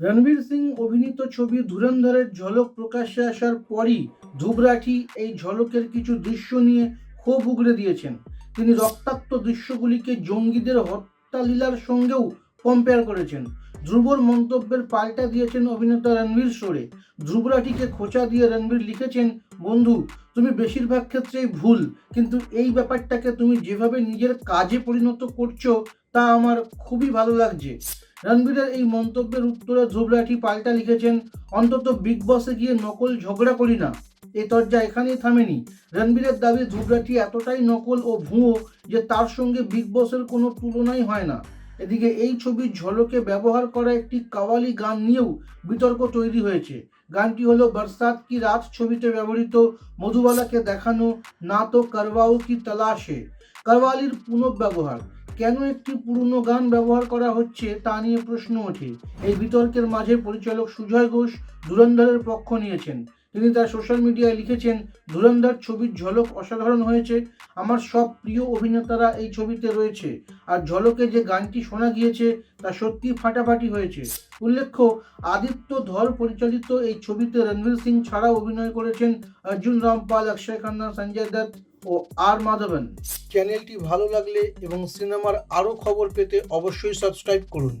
রণবীর সিং অভিনীত ছবি ধুরন্ধরের ঝলক প্রকাশ্যে আসার পরই ধুবরাঠি এই ঝলকের কিছু দৃশ্য নিয়ে ক্ষোভ উগড়ে দিয়েছেন। তিনি রক্তাক্ত দৃশ্যগুলিকে জঙ্গিদের হত্যালীলার সঙ্গেও কম্পেয়ার করেছেন। ধ্রুবর মন্তব্যের পাল্টা দিয়েছেন অভিনেতা রণবীর সোরে। ধ্রুবরাঠিকে খোঁচা দিয়ে রণবীর লিখেছেন, বন্ধু, তুমি বেশিরভাগ ক্ষেত্রেই ভুল, কিন্তু এই ব্যাপারটাকে তুমি যেভাবে নিজের কাজে পরিণত করছ, তা আমার খুবই ভালো লাগছে। রণবীরের এই মন্তব্যের উত্তরে ধ্রুবরাঠি পাল্টা লিখেছেন, অন্তত বিগ বসে গিয়ে নকল ঝগড়া করি না। এ তর্জা এখানেই থামেনি। রণবীরের দাবি ধ্রুবরাঠি এতটাই নকল ও ভুয়ো যে তার সঙ্গে বিগ বসের কোনো তুলনাই হয় না। এদিকে এই ছবির ঝলকে ব্যবহার করা একটি কাওয়ালি গান নিয়েও বিতর্ক তৈরি হয়েছে। গানটি হলো বরসাত কি রাত ছবিতে ব্যবহৃত। মধুবালাকে দেখানো, না তো করবাও কি তালাশে। কারওয়ালির পুনঃব্যবহার কেন একটি পুরনো গান ব্যবহার করা হচ্ছে তা নিয়ে প্রশ্ন ওঠে। এই বিতর্কের মাঝে পরিচালক সুজয় ঘোষ ধুরন্ধরের পক্ষ নিয়েছেন। তিনি তার সোশ্যাল মিডিয়ায় লিখেছেন, ধুরন্ধর ছবির ঝলক অসাধারণ হয়েছে। আমার সব প্রিয় অভিনেতারা এই ছবিতে রয়েছে। আর ঝলকে যে গানটি শোনা গিয়েছে তা সত্যি ফাটাফাটি হয়েছে। উল্লেখ্য, আদিত্য ধর পরিচালিত এই ছবিতে রণবীর সিং ছাড়াও অভিনয় করেছেন অর্জুন রামপাল, অক্ষয় খান্না, সঞ্জয় দত্ত ও আর মাধবন। চ্যানেলটি ভালো লাগলে এবং সিনেমার আরও খবর পেতে অবশ্যই সাবস্ক্রাইব করুন।